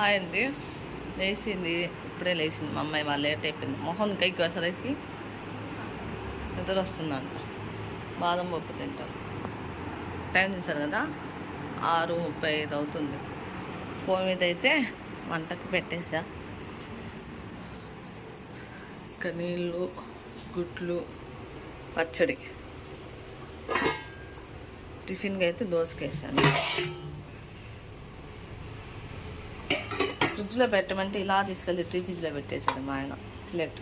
Hi అండి లేచింది. ఇప్పుడే లేచింది మా అమ్మాయి. వాళ్ళు లేట్ అయిపోయింది. మొహం కైకి అసలుకి. నిద్ర వస్తుందంట బాదం పప్పు తింటాం. టైం చూసారు కదా? ఆరు ముప్పై ఐదు అవుతుంది. పొయ్యి మీద అయితే వంటకి పెట్టేసా. ఇంకా నీళ్ళు గుడ్లు పచ్చడి. టిఫిన్కి అయితే దోసకేసాను. ఫ్రిడ్జ్లో పెట్టమంటే ఇలా తీసుకెళ్ళి టీ ఫ్రిడ్జ్లో పెట్టేసాడు మా ఆయన. ప్లేట్.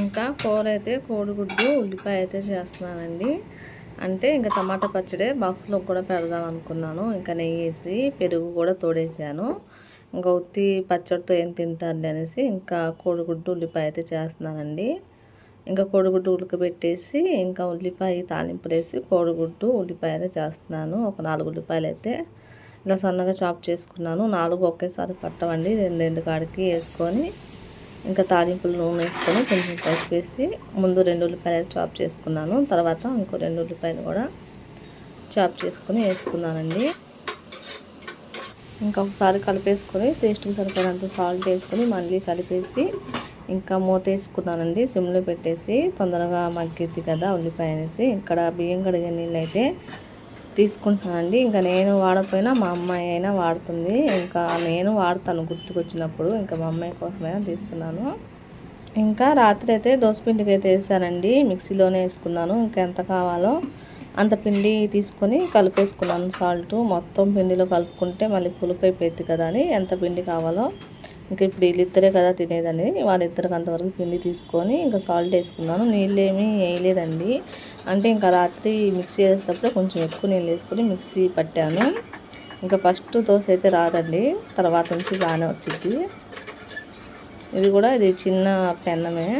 ఇంకా కూర అయితే కోడిగుడ్డు ఉల్లిపాయ అయితే చేస్తున్నానండి. అంటే ఇంకా టమాటా పచ్చడి బాక్స్లో కూడా పెడదాం అనుకున్నాను. ఇంకా నెయ్యి వేసి పెరుగు కూడా తోడేసాను ఇంకా ఉత్తి పచ్చడితో ఏం తింటారు అనేసి ఇంకా కోడిగుడ్డు ఉల్లిపాయ అయితే చేస్తున్నానండి. ఇంకా కోడిగుడ్డు ఉడకబెట్టేసి ఇంకా ఉల్లిపాయ తాలింపులేసి కోడిగుడ్డు ఉల్లిపాయ అయితే చేస్తున్నాను. ఒక నాలుగు ఉల్లిపాయలు అయితే ఇలా సన్నగా చాప్ చేసుకున్నాను. నాలుగు ఒకేసారి పట్టవండి. రెండు రెండు కాడికి వేసుకొని ఇంకా తాలింపులు నూనె వేసుకొని కొంచెం పసుపు వేసి ముందు రెండు ఉల్లిపాయలు చాప్ చేసుకున్నాను. తర్వాత ఇంకో రెండు ఉల్లిపాయలు కూడా చాప్ చేసుకొని వేసుకున్నానండి. ఇంకా ఒకసారి కలిపేసుకొని టేస్ట్కి సరిపడినంత సాల్ట్ వేసుకొని మళ్ళీ కలిపేసి ఇంకా మూత వేసుకున్నానండి. సిమ్లో పెట్టేసి తొందరగా మగ్గిద్ది కదా ఉల్లిపాయ అనేసి. ఇక్కడ బియ్యం కడిగే నీళ్ళు అయితే తీసుకుంటున్నానండి. ఇంకా నేను వాడకపోయినా మా అమ్మాయి అయినా వాడుతుంది. ఇంకా నేను వాడతాను గుర్తుకొచ్చినప్పుడు. ఇంకా మా అమ్మాయి కోసమైనా తీస్తున్నాను. ఇంకా రాత్రి అయితే దోసపిండికి అయితే వేసానండి. మిక్సీలోనే వేసుకున్నాను. ఇంకా ఎంత కావాలో అంత పిండి తీసుకొని కలిపేసుకున్నాను. సాల్ట్ మొత్తం పిండిలో కలుపుకుంటే మళ్ళీ పులుపు అయిపోయింది కదా అని. ఎంత పిండి కావాలో ఇంకా ఇప్పుడు వీళ్ళిద్దరే కదా తినేదని వాళ్ళిద్దరికి అంతవరకు పిండి తీసుకొని ఇంకా సాల్ట్ వేసుకున్నాను. నీళ్ళు ఏమీ వేయలేదండి. అంటే ఇంకా రాత్రి మిక్సీ వేసేటప్పుడు కొంచెం ఎక్కువ నీళ్ళు వేసుకొని మిక్సీ పట్టాను. ఇంకా ఫస్ట్ దోశ అయితే రాదండి తర్వాత నుంచి బాగానే వచ్చింది. ఇది కూడా ఇది చిన్న పెన్నమే.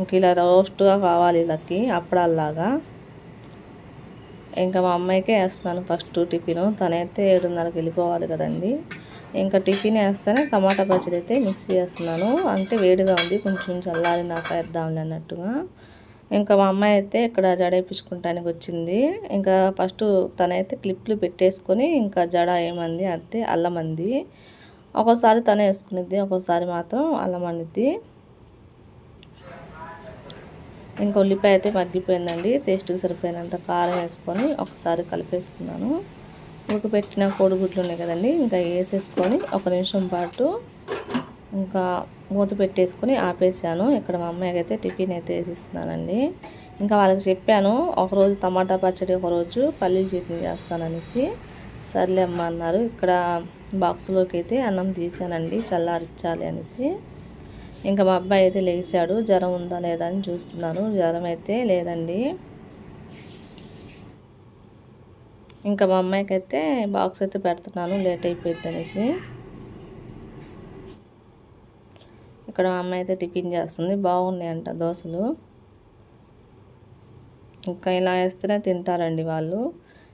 ఇంక ఇలా రోస్ట్గా కావాలి ఇలాకి అప్పడాల్లాగా. ఇంకా మా అమ్మాయికే వేస్తున్నాను ఫస్ట్ టిఫిన్ తనైతే ఏడున్నరకి వెళ్ళిపోవాలి కదండి. ఇంకా టిఫిన్ వేస్తేనే టమాటా పచ్చడి అయితే మిక్సీ చేస్తున్నాను అంటే వేడిగా ఉంది కొంచెం చల్లారి నాకు వేద్దాంలే అన్నట్టుగా. ఇంకా మా అమ్మాయి అయితే ఇక్కడ జడ వేయించుకుంటానికి వచ్చింది. ఇంకా ఫస్ట్ తనైతే క్లిప్లు పెట్టేసుకొని ఇంకా జడ ఏమంది అంటే అల్లమంది ఒక్కోసారి తనే వేసుకునిద్ది ఒక్కోసారి మాత్రం అల్లమనిద్ది ఇంకా ఉల్లిపాయ అయితే మగ్గిపోయిందండి. టేస్ట్కి సరిపోయినంత కారం వేసుకొని ఒకసారి కలిపేసుకున్నాను. ఉడకపెట్టిన కోడిగుడ్లు ఉన్నాయి కదండి ఇంకా వేసేసుకొని ఒక నిమిషం పాటు ఇంకా మూత పెట్టేసుకొని ఆపేసాను. ఇక్కడ మా అమ్మాయికి అయితే టిఫిన్ అయితే వేసిస్తున్నానండి. ఇంకా వాళ్ళకి చెప్పాను ఒకరోజు టమాటా పచ్చడి ఒకరోజు పల్లీల చట్నీ చేస్తాననేసి. సర్లే అమ్మ అన్నారు. ఇక్కడ బాక్స్లోకి అయితే అన్నం తీసానండి చల్లారిచ్చాలి అనేసి. ఇంకా మా అబ్బాయి అయితే లేచాడు. జ్వరం ఉందా లేదా అని చూస్తున్నాను జ్వరం అయితే లేదండి. ఇంకా మా అమ్మాయికి అయితే బాక్స్ అయితే పెడుతున్నాను లేట్ అయిపోయింది అనేసి. అక్కడ అమ్మాయి అయితే టిఫిన్ చేస్తుంది. బాగున్నాయంట దోశలు. ఇంకా ఇలా వేస్తేనే తింటారండి వాళ్ళు.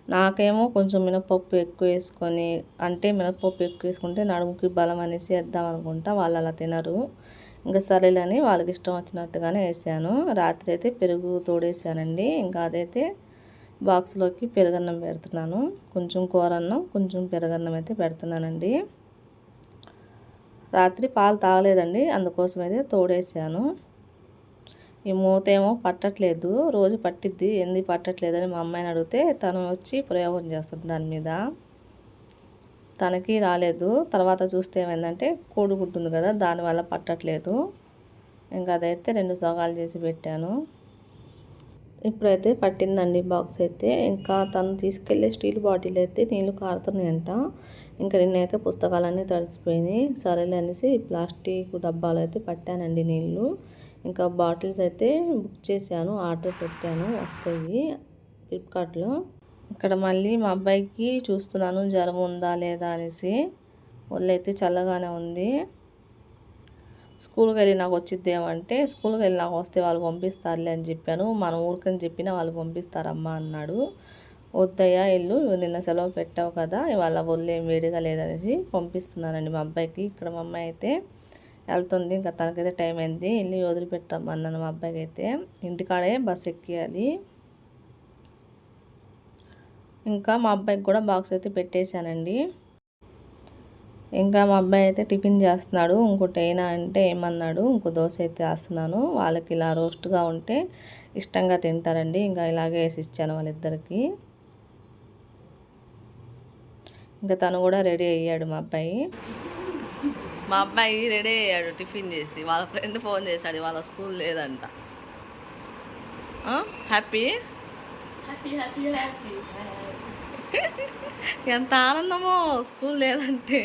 నాకేమో కొంచెం మినపప్పు ఎక్కువ వేసుకొని అంటే మినపప్పు ఎక్కువ వేసుకుంటే నడుముకి బలం అనేసి వేద్దాం అనుకుంటా. వాళ్ళు అలా తినరు. ఇంకా సరేలని వాళ్ళకి ఇష్టం వచ్చినట్టుగానే వేసాను. రాత్రి అయితే పెరుగు తోడేసానండి. ఇంకా అదైతే బాక్స్లోకి పెరుగన్నం పెడుతున్నాను. కొంచెం కూరన్నం కొంచెం పెరుగన్నం అయితే పెడుతున్నానండి. రాత్రి పాలు తాగలేదండి. అందుకోసం అయితే తోడేసాను ఈ మూత ఏమో పట్టట్లేదు. రోజు పట్టిద్ది. ఎందుకు పట్టట్లేదని మా అమ్మాయిని అడిగితే తను వచ్చి ప్రయోగం చేస్తుంది దాని మీద. తనకి రాలేదు. తర్వాత చూస్తే ఏమైందంటే కోడిగుడ్డు ఉంది కదా దానివల్ల పట్టట్లేదు. ఇంకా అదైతే రెండు సోగాలు చేసి పెట్టాను. ఇప్పుడైతే పట్టిందండి బాక్స్ అయితే. ఇంకా తను తీసుకెళ్ళే స్టీల్ బాటిల్ అయితే నీళ్ళు కారుతున్నాయంట. ఇంకా నిన్నైతే పుస్తకాలన్నీ తడిసిపోయినాయి. సరేలే అనేసి ప్లాస్టిక్ డబ్బాలు అయితే పట్టానండి నీళ్ళు. ఇంకా బాటిల్స్ అయితే బుక్ చేశాను ఆర్డర్ పెట్టాను వస్తాయి ఫ్లిప్కార్ట్లో. ఇక్కడ మళ్ళీ మా అబ్బాయికి చూస్తున్నాను జ్వరం ఉందా లేదా అనేసి. ఒళ్ళైతే చల్లగానే ఉంది. స్కూల్కి వెళ్ళి నాకు వచ్చిద్దేమంటే స్కూల్కి వెళ్ళి నాకు వస్తే వాళ్ళు పంపిస్తారులే అని చెప్పాను. మన ఊరికని చెప్పినా వాళ్ళు పంపిస్తారమ్మా అన్నాడు. వద్దయ్యా ఇల్లు నిన్న సెలవు పెట్టావు కదా ఇవాళ ఒళ్ళు ఏం వేడిగా లేదనేసి పంపిస్తున్నానండి మా అబ్బాయికి. ఇక్కడ మా అమ్మాయి అయితే వెళ్తుంది ఇంకా తనకైతే టైం అయింది. ఇల్లు వదిలిపెట్టమన్నాను మా అబ్బాయికి అయితే. ఇంటికాడే బస్ ఎక్కియాలి. ఇంకా మా అబ్బాయికి కూడా బాక్స్ అయితే పెట్టేశానండి. ఇంకా మా అబ్బాయి అయితే టిఫిన్ చేస్తున్నాడు ఇంకోటి అయినా అంటే ఏమన్నాడు ఇంకో దోశ అయితే వేస్తున్నాను. వాళ్ళకి ఇలా రోస్ట్గా ఉంటే ఇష్టంగా తింటారండి. ఇంకా ఇలాగే వేసి ఇచ్చాను వాళ్ళిద్దరికీ. ఇంకా తను కూడా రెడీ అయ్యాడు మా అబ్బాయి. మా అబ్బాయి రెడీ అయ్యాడు టిఫిన్ చేసి. వాళ్ళ ఫ్రెండ్ ఫోన్ చేశాడు వాళ్ళ స్కూల్ లేదంట. హ్యాపీ? ఎంత ఆనందమో స్కూల్ లేదంటే.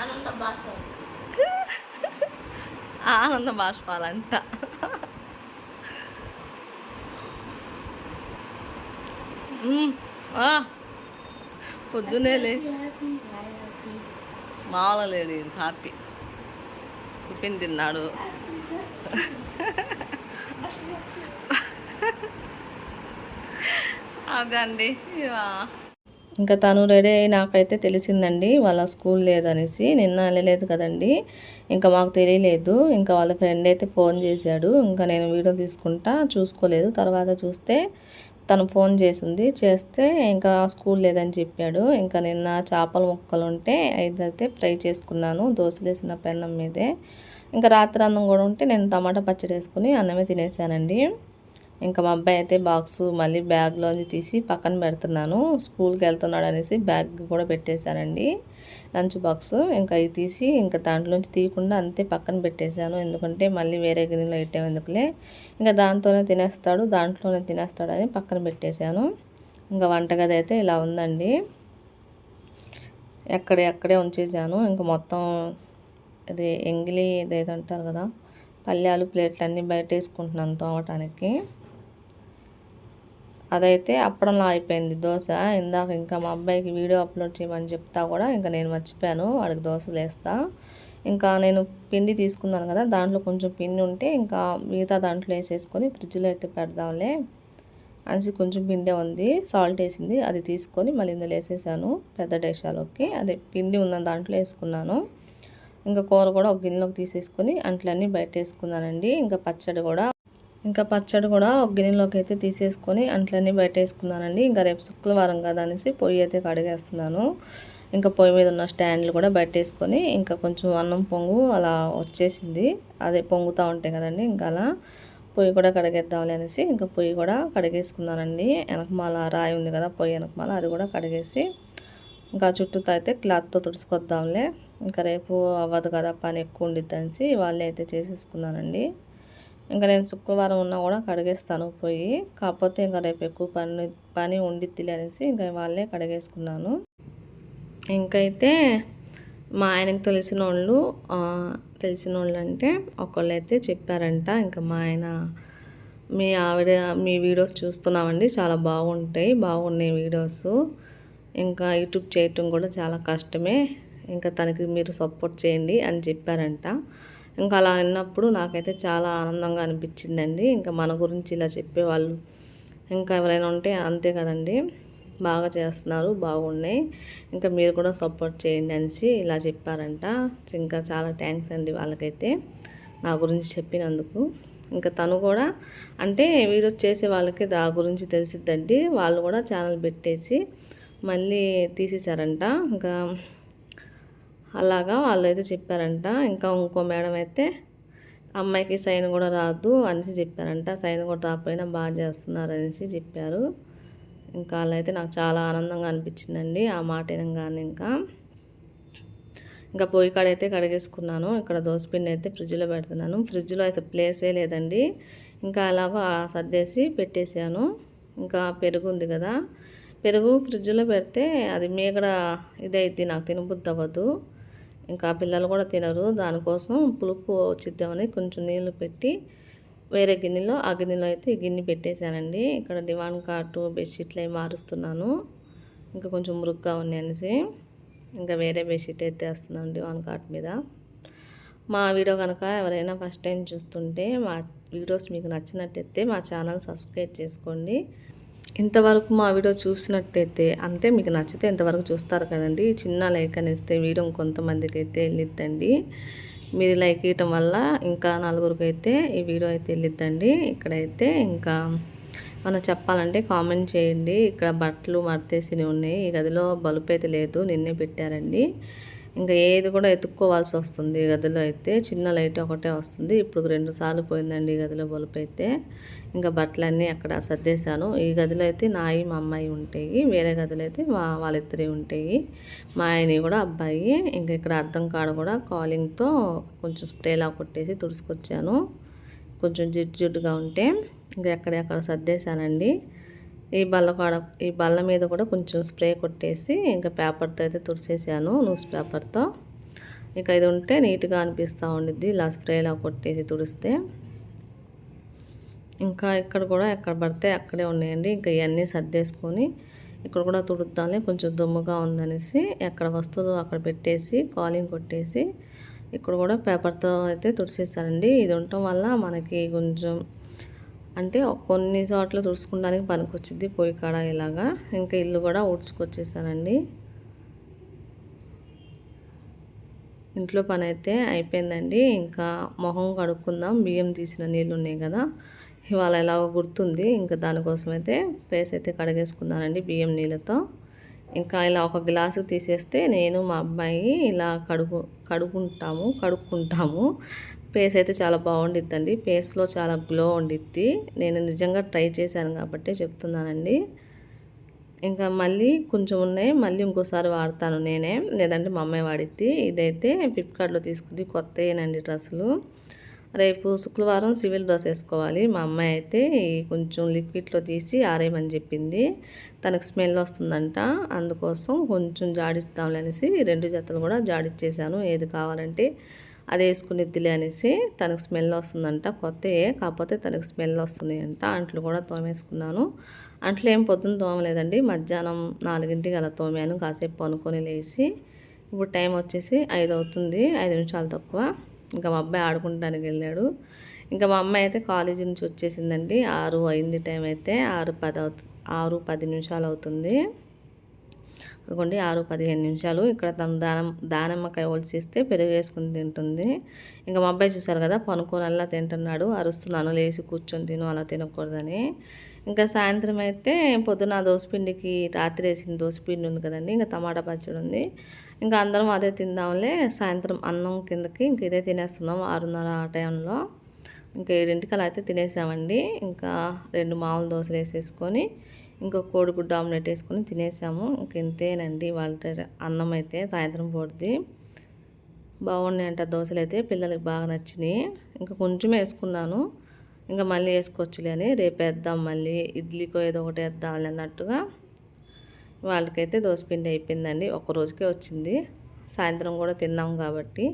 ఆనంద భాష. ఆనంద బాష్పాలంట మ్మ్. పొద్దునే లే. హ్యాపీ మామూలు లేడు ఇది హ్యాపీ టిఫిన్ తిన్నాడు. అదండి. ఇంకా తను రెడీ అయ్యి నాకైతే తెలిసిందండి వాళ్ళ స్కూల్ లేదనేసి. నిన్న వెళ్ళలేదు కదండి. ఇంకా మాకు తెలియలేదు. ఇంకా వాళ్ళ ఫ్రెండ్ అయితే ఫోన్ చేశాడు. ఇంకా నేను వీడియో తీసుకుంటా చూసుకోలేదు. తర్వాత చూస్తే తను ఫోన్ చేసింది. చేస్తే ఇంకా స్కూల్ లేదని చెప్పాడు. ఇంకా నిన్న చేపల ముక్కలు ఉంటే అయితే ఫ్రై చేసుకున్నాను. దోశలేసిన పెన్నం మీదే. ఇంకా రాత్రి అన్నం కూడా ఉంటే నేను టమాటా పచ్చడి వేసుకుని అన్నమే తినేసానండి. ఇంకా మా అబ్బాయి అయితే బాక్స్ మళ్ళీ బ్యాగ్లోంచి తీసి పక్కన పెడుతున్నాను. స్కూల్కి వెళ్తున్నాడు అనేసి బ్యాగ్ కూడా పెట్టేశానండి. లంచ్ బాక్స్ ఇంకా ఇది తీసి ఇంకా దాంట్లోంచి తీయకుండా అంతే పక్కన పెట్టేశాను. ఎందుకంటే మళ్ళీ వేరే గిన్నెలో పెట్టాం ఎందుకులే. ఇంకా దాంతోనే తినేస్తాడు దాంట్లోనే తినేస్తాడని పక్కన పెట్టేశాను. ఇంకా వంటగది అయితే ఇలా ఉందండి. ఎక్కడే అక్కడే ఉంచేసాను ఇంకా మొత్తం అది ఎంగిలి ఇదేదో అంటారు కదా పళ్ళాలు ప్లేట్లు అన్నీ బయట వేసుకుంటున్నాను తోమటానికి. అదైతే అప్పడంలో అయిపోయింది దోశ. ఇందాక ఇంకా మా అబ్బాయికి వీడియో అప్లోడ్ చేయమని చెప్తా కూడా ఇంకా నేను మర్చిపోయాను. వాడికి దోశలు వేస్తా ఇంకా నేను పిండి తీసుకున్నాను కదా దాంట్లో కొంచెం పిండి ఉంటే ఇంకా మిగతా దాంట్లో వేసేసుకొని ఫ్రిడ్జ్లో అయితే పెడదాంలే అనేసి కొంచెం పిండే ఉంది. సాల్ట్ వేసింది అది తీసుకొని మళ్ళీ ఇందులో వేసేసాను పెద్ద డేషాలోకి అదే పిండి ఉన్న దాంట్లో వేసుకున్నాను. ఇంకా కూర కూడా ఒక గిన్నెలోకి తీసేసుకొని అంట్లన్నీ బయట వేసుకున్నానండి. ఇంకా పచ్చడి కూడా ఇంకా పచ్చడి కూడా ఒక గిన్నెలోకి అయితే తీసేసుకొని అంట్లన్నీ బయట వేసుకున్నానండి ఇంకా రేపు శుక్రవారం కదా అనేసి పొయ్యి అయితే కడిగేస్తున్నాను. ఇంకా పొయ్యి మీద ఉన్న స్టాండ్లు కూడా బయటేసుకొని ఇంకా కొంచెం అన్నం పొంగు అలా వచ్చేసింది. అదే పొంగుతూ ఉంటాయి కదండి ఇంకా అలా పొయ్యి కూడా కడిగేద్దాంలే అనేసి ఇంకా పొయ్యి కూడా కడిగేసుకున్నానండి. వెనకమాల రాయి ఉంది కదా పొయ్యి వెనకమాల అది కూడా కడిగేసి ఇంకా చుట్టూతో అయితే క్లాత్తో తుడుచుకొద్దాంలే. ఇంకా రేపు అవ్వదు కదా పని ఎక్కువ ఉండిద్ది అనేసి వాళ్ళే అయితే చేసేసుకున్నానండి ఇంకా నేను శుక్రవారం ఉన్నా కూడా కడిగేస్తాను పోయి. కాకపోతే ఇంకా రేపు ఎక్కువ పని పని ఉండిద్దిలే అనేసి ఇంకా వాళ్ళే కడిగేసుకున్నాను. ఇంకైతే మా ఆయనకు తెలిసిన వాళ్ళు తెలిసిన వాళ్ళు అంటే ఒకళ్ళు అయితే చెప్పారంట. ఇంకా మా ఆయన మీ ఆవిడ మీ వీడియోస్ చూస్తున్నామండి. చాలా బాగుంటాయి బాగున్నాయి వీడియోస్. ఇంకా యూట్యూబ్ చేయటం కూడా చాలా కష్టమే. ఇంకా తనకి మీరు సపోర్ట్ చేయండి అని చెప్పారంట. ఇంకా అలా అన్నప్పుడు నాకైతే చాలా ఆనందంగా అనిపించిందండి. ఇంకా మన గురించి ఇలా చెప్పేవాళ్ళు ఇంకా ఎవరైనా ఉంటే అంతే కదండి. బాగా చేస్తున్నారు బాగున్నాయి. ఇంకా మీరు కూడా సపోర్ట్ చేయండి అనేసి ఇలా చెప్పారంట. ఇంకా చాలా థ్యాంక్స్ అండి వాళ్ళకైతే నా గురించి చెప్పినందుకు. ఇంకా తను కూడా అంటే వీడియో చేసే వాళ్ళకి దా గురించి తెలిసిద్దండి. వాళ్ళు కూడా ఛానల్ పెట్టేసి మళ్ళీ తీసేశారంట. ఇంకా అలాగా వాళ్ళు అయితే చెప్పారంట. ఇంకా ఇంకో మేడం అయితే అమ్మాయికి సైన్ కూడా రాదు అనేసి చెప్పారంట. సైన్ కూడా రాకపోయినా బాగా చేస్తున్నారు అనేసి చెప్పారు. ఇంకా వాళ్ళైతే నాకు చాలా ఆనందంగా అనిపించిందండి ఆ మాట వినగానే ఇంకా. ఇంకా పొయ్యి కాడ అయితే కడిగేసుకున్నాను. ఇక్కడ దోసపిండి అయితే ఫ్రిడ్జ్లో పెడుతున్నాను. ఫ్రిడ్జ్లో అయితే ప్లేసే లేదండి. ఇంకా అలాగో సర్దేసి పెట్టేశాను. ఇంకా పెరుగు ఉంది కదా. పెరుగు ఫ్రిడ్జ్లో పెడితే అది మీగడ ఇదైతే నాకు తినబుద్ధి అవ్వదు ఇంకా పిల్లలు కూడా తినరు. దానికోసం పులుపు వచ్చిద్దామని కొంచెం నీళ్ళు పెట్టి వేరే గిన్నెలో ఆ గిన్నెలో అయితే ఈ గిన్నె పెట్టేశానండి. ఇక్కడ దివాన్ కాటు బెడ్షీట్లు అవి మారుస్తున్నాను. ఇంకా కొంచెం మురుగ్గా ఉన్నాయి అనేసి ఇంకా వేరే బెడ్షీట్ అయితే వేస్తున్నాను దివాన్ కాట్ మీద. మా వీడియో కనుక ఎవరైనా ఫస్ట్ టైం చూస్తుంటే మా వీడియోస్ మీకు నచ్చినట్టయితే మా ఛానల్ సబ్స్క్రైబ్ చేసుకోండి. ఇంతవరకు మా వీడియో చూసినట్టయితే అంతే మీకు నచ్చితే ఇంతవరకు చూస్తారు కదండి. చిన్న లైక్ అనేస్తే వీడియో కొంతమందికి అయితే వెళ్ళిద్దండి. మీరు లైక్ ఇవ్వటం వల్ల ఇంకా నలుగురికి అయితే ఈ వీడియో అయితే వెళ్ళిద్దండి. ఇక్కడైతే ఇంకా మనం చెప్పాలంటే కామెంట్ చేయండి. ఇక్కడ బట్టలు మడతేసినవి ఉన్నాయి. ఈ గదిలో బలుపు అయితే లేదు. నిన్నే పెట్టారండి. ఇంకా ఏది కూడా ఎత్తుక్కోవాల్సి వస్తుంది ఈ గదిలో అయితే. చిన్న లైట్ ఒకటే వస్తుంది. ఇప్పుడు రెండు సార్లు పోయిందండి ఈ గదిలో బలుపు అయితే. ఇంకా బట్టలన్నీ అక్కడ సర్దేశాను. ఈ గదిలో అయితే నాయి మా అమ్మాయి ఉంటాయి. వేరే గదిలో అయితే మా వాళ్ళిద్దరే ఉంటాయి. మా ఆయన కూడా అబ్బాయి. ఇంకా ఇక్కడ అర్థం కాడ కూడా కాలింగ్తో కొంచెం స్ప్రేలా కొట్టేసి తుడుచుకొచ్చాను. కొంచెం జిడ్డు జిడ్డుగా ఉంటే ఇంకా ఎక్కడెక్కడ సర్దేశానండి. ఈ బల్ల కాడ ఈ బల్ల మీద కూడా కొంచెం స్ప్రే కొట్టేసి ఇంకా పేపర్తో అయితే తుడిసేసాను న్యూస్ పేపర్తో. ఇక ఇది ఉంటే నీట్గా అనిపిస్తూ ఉండిద్ది ఇలా స్ప్రేలా కొట్టేసి తుడిస్తే. ఇంకా ఇక్కడ కూడా ఎక్కడ పడితే అక్కడే ఉన్నాయండి. ఇంకా ఇవన్నీ సర్దేసుకొని ఇక్కడ కూడా తుడుద్దాంలే కొంచెం దుమ్ముగా ఉందనేసి ఎక్కడ వస్తువులు అక్కడ పెట్టేసి కాలింగ్ కొట్టేసి ఇక్కడ కూడా పేపర్తో అయితే తుడిసేసారండి ఇది ఉండటం వల్ల మనకి కొంచెం అంటే కొన్ని చోట్ల తుడుచుకోవడానికి పనికొచ్చింది పొయ్యి కాడ ఇలాగా. ఇంకా ఇల్లు కూడా ఊడ్చుకొచ్చేసానండి ఇంట్లో పని అయితే అయిపోయిందండి. ఇంకా మొహం కడుక్కుందాం. బియ్యం తీసిన నీళ్ళు ఉన్నాయి కదా. ఇవాళ ఎలాగో గుర్తుంది. ఇంకా దానికోసం అయితే ఫేస్ అయితే కడిగేసుకున్నానండి బియ్యం నీళ్ళతో. ఇంకా ఇలా ఒక గ్లాసు తీసేస్తే నేను మా అబ్బాయి ఇలా కడుగు కడుక్కుంటాము కడుక్కుంటాము. ఫేస్ అయితే చాలా బాగుండిద్దండి. ఫేస్లో చాలా గ్లో ఉండిద్ది. నేను నిజంగా ట్రై చేశాను కాబట్టి చెప్తున్నానండి. ఇంకా మళ్ళీ కొంచెం ఉన్నాయి. మళ్ళీ ఇంకోసారి వాడతాను నేనే. లేదంటే మా అమ్మాయి వాడిద్ది. ఇదైతే ఫ్లిప్కార్ట్లో తీసుకుంది. కొత్తయేనండి డ్రెస్సులు. రేపు శుక్రవారం సివిల్ డ్రెస్ వేసుకోవాలి. మా అమ్మాయి అయితే కొంచెం లిక్విడ్లో తీసి ఆరేయమని చెప్పింది. తనకు స్మెల్ వస్తుందంట. అందుకోసం కొంచెం జాడిస్తాంలే అనేసి రెండు జతలు కూడా జాడిచ్చేసాను ఏది కావాలంటే అది వేసుకునిద్దిలే అనేసి తనకు స్మెల్ వస్తుందంట కొత్తయే కాకపోతే తనకు స్మెల్ వస్తున్నాయంట. అంట్లు కూడా తోమేసుకున్నాను. అంట్లు ఏం పొద్దున్న తోమలేదండి. మధ్యాహ్నం నాలుగింటికి అలా తోమాను. కాసేపు పనుకొని లేచి ఇప్పుడు టైం వచ్చేసి ఐదు అవుతుంది. ఐదు నిమిషాలు తక్కువ. ఇంకా మా అబ్బాయి ఆడుకుంటానికి వెళ్ళాడు. ఇంకా మా అమ్మాయి అయితే కాలేజీ నుంచి వచ్చేసిందండి. ఆరు అయింది టైం అయితే. ఆరు పది అవుతు ఆరు పది నిమిషాలు అవుతుంది. ఇదిగోండి ఆరు పదిహేను నిమిషాలు ఇక్కడ తను దానం దానిమ్మకాయ ఒలిసిస్తే పెరుగు వేసుకుని తింటుంది. ఇంకా మా అబ్బాయి చూసారు కదా పనుకొని అలా తింటున్నాడు అరుస్తున్నాను లేచి కూర్చొని తిను అలా తినకూడదని. ఇంకా సాయంత్రం అయితే పొద్దున దోసపిండికి రాత్రి వేసిన దోసపిండి ఉంది కదండి ఇంకా టమాటా పచ్చడి ఉంది. ఇంకా అందరం అదే తిందాంలే సాయంత్రం అన్నం కిందకి ఇంక ఇదే తినేస్తున్నాం ఆరున్నర ఆ టైంలో. ఇంకా ఏడింటికి అలా అయితే తినేసామండి. ఇంకా రెండు మామూలు దోశలు వేసేసుకొని ఇంకో కోడిగుడ్డు ఆమ్లెట్ వేసుకొని తినేసాము. ఇంక ఇంతేనండి. వాళ్ళ అన్నం అయితే సాయంత్రం పూర్తి బాగున్నాయంట దోశలు అయితే పిల్లలకి బాగా నచ్చినాయి. ఇంకా కొంచెం వేసుకున్నాను. ఇంకా మళ్ళీ వేసుకోవచ్చులే అని రేపు వేద్దాం మళ్ళీ. ఇడ్లీకో ఏదో ఒకటి వేద్దాం అన్నట్టుగా వాళ్ళకైతే దోశపిండి అయిపోయిందండి. ఒక రోజుకే వచ్చింది. సాయంత్రం కూడా తిన్నాం కాబట్టి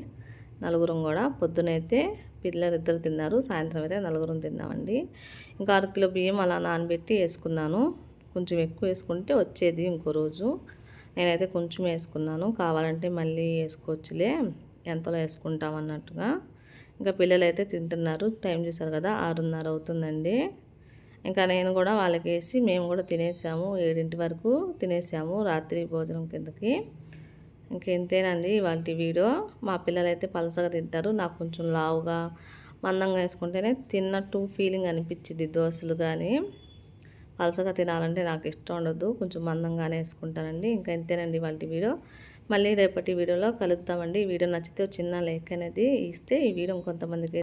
నలుగురం కూడా. పొద్దునైతే పిల్లలు ఇద్దరు తిన్నారు. సాయంత్రం అయితే నలుగురం తిన్నామండి. ఇంకా అర కిలో బియ్యం అలా నానబెట్టి వేసుకున్నాను. కొంచెం ఎక్కువ వేసుకుంటే వచ్చేది ఇంకో రోజు. నేనైతే కొంచెం వేసుకున్నాను. కావాలంటే మళ్ళీ వేసుకోవచ్చులే. ఎంతలో వేసుకుంటాం అన్నట్టుగా. ఇంకా పిల్లలు అయితే తింటున్నారు. టైం చూసారు కదా ఆరున్నర అవుతుందండి. ఇంకా నేను కూడా వాళ్ళకి వేసి మేము కూడా తినేసాము. ఏడింటి వరకు తినేసాము రాత్రి భోజనం కిందకి. ఇంకెంతేనండి ఇవాళ వీడియో. మా పిల్లలు అయితే పలసగా తింటారు. నాకు కొంచెం లావుగా మందంగా వేసుకుంటేనే తిన్నట్టు ఫీలింగ్ అనిపించింది దోశలు కానీ పలసగా తినాలంటే నాకు ఇష్టం ఉండదు. కొంచెం మందంగానే వేసుకుంటానండి. ఇంకా ఇంతేనండి వాళ్ళ వీడియో. మళ్ళీ రేపటి వీడియోలో కలుద్దామండి. ఈ వీడియో నచ్చితే చిన్న లైక్ అనేది ఇస్తే ఈ వీడియో కొంతమందికి